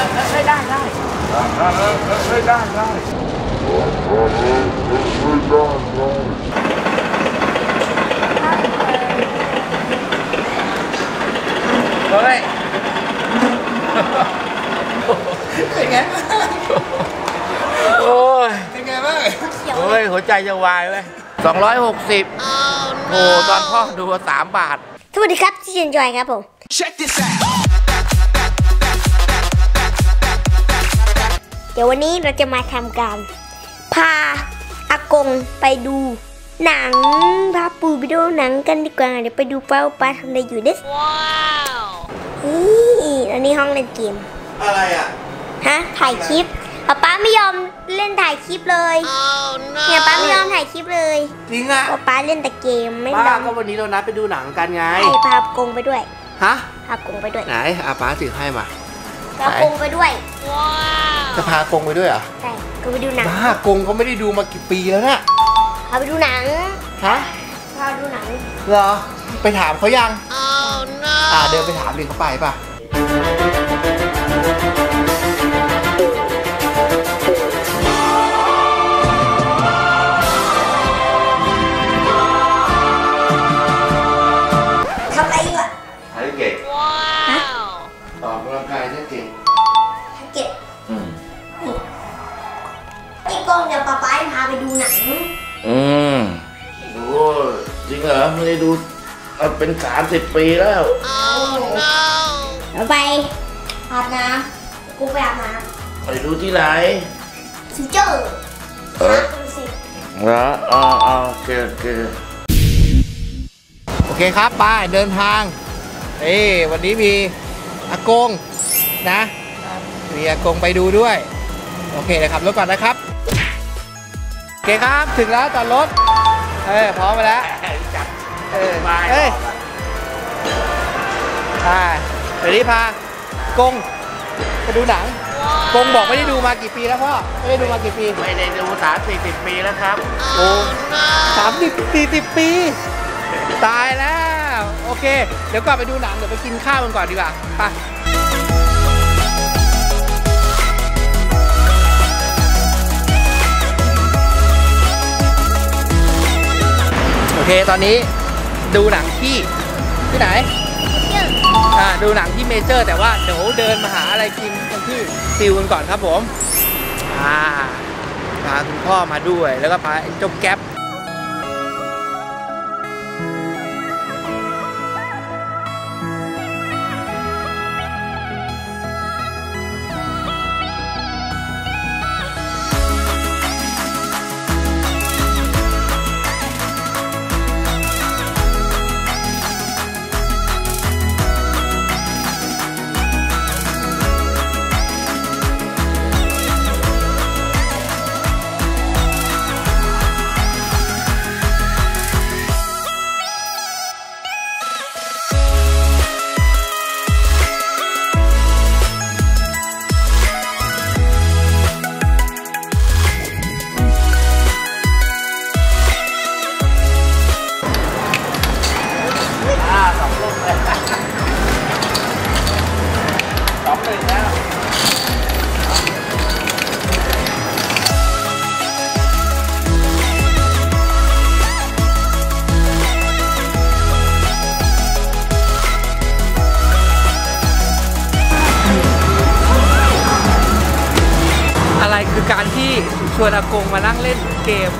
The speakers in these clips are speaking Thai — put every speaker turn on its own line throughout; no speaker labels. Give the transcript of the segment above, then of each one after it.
ได้ได้ได้ได้ได้เฮ้ย
เป็นไง
โอ้ย
เป็นไงบ้าง
โอ้ยหัวใจจะวายเว้ยสองร้อยหกสิบโอ้ตอนพ่อดูสามบาท
สวัสดีครับที่ชื่นจอยครับผม
Check this out
เดี๋ยววันนี้เราจะมาทำการ พาอากงไปดูหนังพาปู่ไปดูหนังกันดีกว่า เดี๋ยวไปดูป้าป้าทำอะไรอยู่เด้ว้าวนี่อันนี้ห้องเล่นเกม
อะไรอะ
ฮะ ถ่ายคลิปป้าป้าไม่ยอมเล่นถ่ายคลิปเลยเนี่ยป้าไม่ยอมถ่ายคลิปเลย
จริงอะ
ป้าป้าเล่นแต่เกมไม่ย
ป้า
อม
ก็วันนี้เรานัดไปดูหนังกันไง
ให้พาอากงไปด้วย
ฮะ
พาอากงไปด้วย
ไหนอาป้าถือให้มา
พาอากงไปด้วย
จะพากงไปด้วยเหรอ
ใช่ก็ไปดูหนัง
บ้ากงเขาไม่ได้ดูมากี่ปีแล้วน่ะ
พาไปดูหนัง
ฮะ
พาดูหนัง
เหรอไปถามเขายังอ่าเดินไปถามดิเขาไปป่ะ กล้อ
งเดี๋ยวป๊าป๊าพาไปดูหนัง
อืมโอ้จริงเหรอไม่ได้ดูมาเป็นสามสิบปีแล้ว
แล้วไปอาบน้ำกูไปอาบน้
ไปดูที่ไหนำ
ฟิเจอร์
เออ
ดูสิ
เออ๋ออ๋อโอเคโอเคโอเคครับไปเดินทางเอ้วันนี้มีอากงนะ มีอากงไปดูด้วย โอเคเดี๋ยวขับรถก่อนนะครับ เคครับถึงแล้วจอดรถ เออพร้อมไปแล้วเออเอ้ยใช่เดี๋ยวนี้พากงไปดูหนังกงบอกไม่ได้ดูมากี่ปีแล้วพ่อไม่ได้ดูมากี่ปี
ไม่ได้ดูสามสี่สิบปีแล้วครับ
โอ้สามสิบสี่สิบปี ตายแล้ว โอเค เดี๋ยวก่อนไปดูหนังเดี๋ยวไปกินข้าวกันก่อนดีกว่าไป อเคตอนนี้ดูหนังที่ที่ไหนอ่าดูหนังที่เมเจอร์ แต่ว่าเดี๋ยวเดินมาหาอะไรกินกันที่ซิลกันก่อนครับผมอ่าพาคุณพ่อมาด้วยแล้วก็พาไอ้เจ้าแก๊ป คือการที่ชวนอากงมานั่งเล่นเกม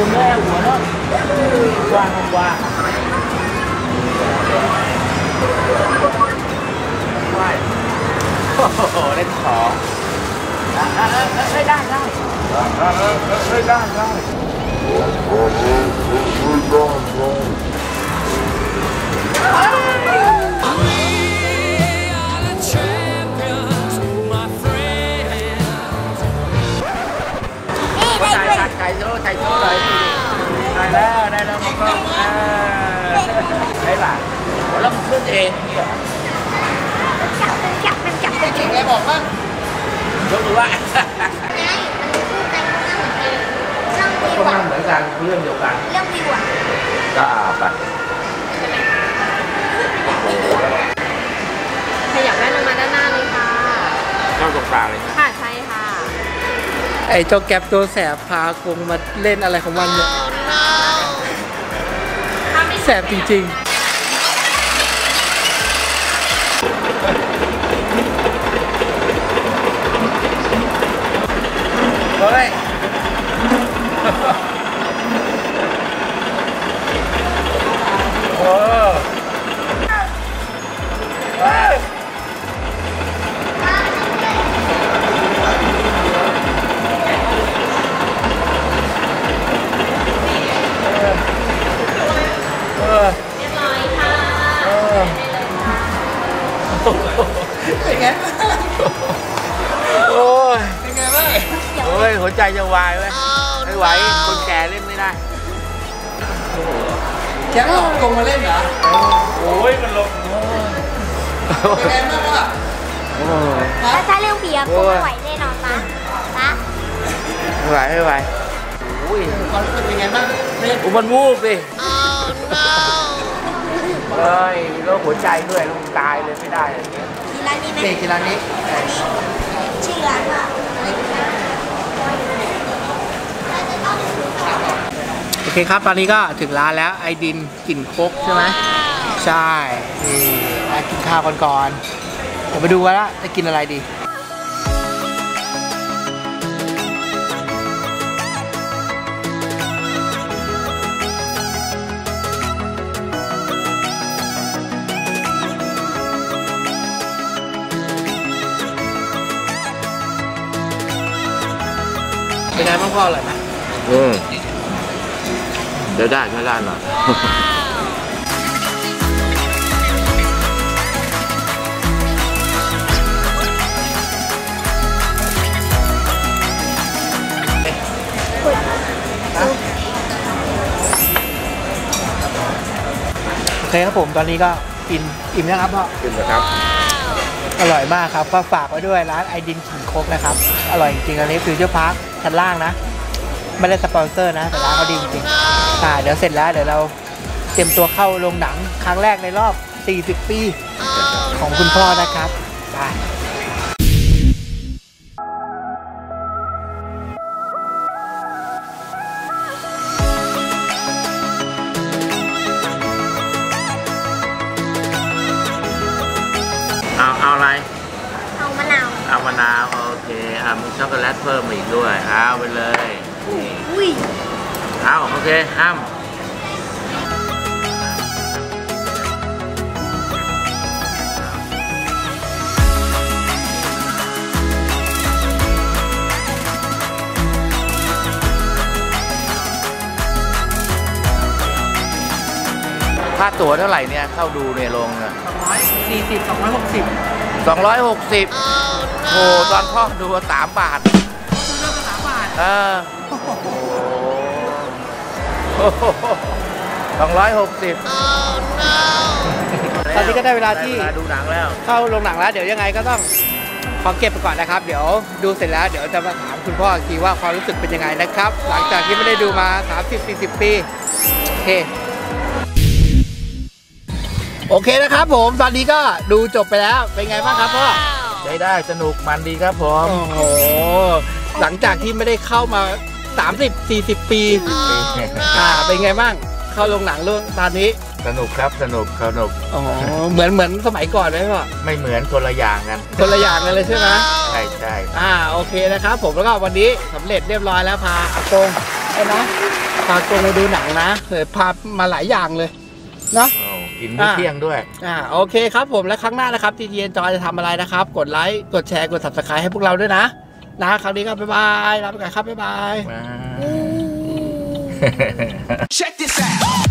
นี่ตรงแรกหัวเนาะวาง เอง
จับมันจับมันจับมัน
เก่งไงบอกบ้างยกมือไหว้
เรื่อง
ก็มา
อะ
เหมือนกันเรื่องเดียวกัน
เรื่องวิวอะ
ก็อาบไป
ขยับแว่นลงมาด้านหน้าเลยค่ะ
เข้าตรงกลางเลย
ค่ะใช่ค่ะ
ไอ้เจ้าแก๊ปตัวแสบพากงมาเล่นอะไรของมันเนี่ยแสบจริงๆ เฮ้ยโอ้เหั
วใจจะวายเว้ยไม่ไหวคนแก่เล่นไม่ได้
แค่เอากงมาเล่นเหรอ
โอ้ยมันลง
เป็นไงบ้างอะ
ถ้าถ้าเรื่องผีอะคงไม่ไหวแน่นอนนะนะ
ไม่ไหวไม่ไหวโอ้ย
ความรู้สึกเป็นไงบ้างเล่น
อุยมันวูบดิเฮ้ยมีโรคหัวใจด้วยแล้วตายเลยไม่ได้อย่างเงี้ย
มีร้านนี้ไหม
เด็กกีฬานี้
อันนี้ชื่อร้านว่า
อเคครับ ตอนนี้ก็ถึงร้านแล้วไอดินกลิ่นคกใช่ไหมใช่นี่มากินข้าวก่อนก่อนเดี๋ยวมาดูกันว่าจะกินอะไรดีเป็นไงบ้างพ่ออร่อยไหม
อืม เดี๋ยวได้ใช้ได้หน่อย
โอเคครับผมตอนนี้ก็กินอิ่มแล้วครับพ่อ
ขึ้นนะครับ
อร่อยมากครับก็ฝากไว้ด้วยร้านไอดินขิงครกนะครับ อร่อยจริงๆอันนี้ฟิวเจอร์พาร์คชั้นล่างนะ ไม่ได้สปอนเซอร์นะแต่ร้านเขาดีจริงๆอ่าเดี๋ยวเสร็จแล้วเดี๋ยวเราเตรียมตัวเข้าโรงหนังครั้งแรกในรอบ 40 ปี ของคุณพ่อนะครับไป
เอาเอาอะไร
เอามะนาว
เอามะนาว โอเคอะมีช็อกโกแลตเพิ่มมาอีกด้วยเอาไปเลยนี่
อุ้ย
เอาโอเคห้ามค่าตั๋วเท่าไหร่เนี่ยเข้าดูในโรงเนี่ย
240 260
สองร้อยหกสิบโอ้ตอนพ่อดูสามบาท
ซื้อเรื่องละ3บาท
เออ สองร้อยหกสิบ
ตอนนี้ก็ได้เวลาที่
เวลาดูหนังแล้ว
เข้าโรงหนังแล้ว เดี๋ยวยังไงก็ต้องขอเก็บไปก่อนนะครับ เดี๋ยวดูเสร็จแล้วเดี๋ยวจะมาถามคุณพ่ออีกทีว่าความรู้สึกเป็นยังไงนะครับ หลังจากที่ไม่ได้ดูมา 30-40 ปีโอเคโอเคนะครับผมตอนนี้ก็ดูจบไปแล้ว เป็นไงบ้างครับพ่อ
ได้ได้สนุกมันดีครับผม
โอ้โหหลังจากที่ไม่ได้เข้ามา 30-40 ปีอ่าเป็นไงบ้าง เข้าโรงหนังเรื่องตอนนี้
สนุกครับสนุกสนุก
อ๋อเหมือนเหมือนสมัยก่อนไหมพ่อ
ไม่เหมือนคนละอย่างกัน
คนละอย่างกันเลยใช่ไหม
ใช่ใช่
อ่าโอเคนะครับ ผมแล้วก็วันนี้สำเร็จเรียบร้อยแล้วพาอากงใช่ไหมพาอากงมาดูหนังนะเออพามาหลายอย่างเลยเนาะ
โอ้กินมื้อ
อ่า
เที่ยงด้วย
อ่า โอเคครับผม และครั้งหน้านะครับทีทีเอ็นจอยจะทำอะไรนะครับ กดไลค์ กดแชร์ กด subscribe ให้พวกเราด้วยนะ นะครั้งนี้ก็บ๊ายบายลาไปก่อนครับบ๊ายบาย
มา
Check this out.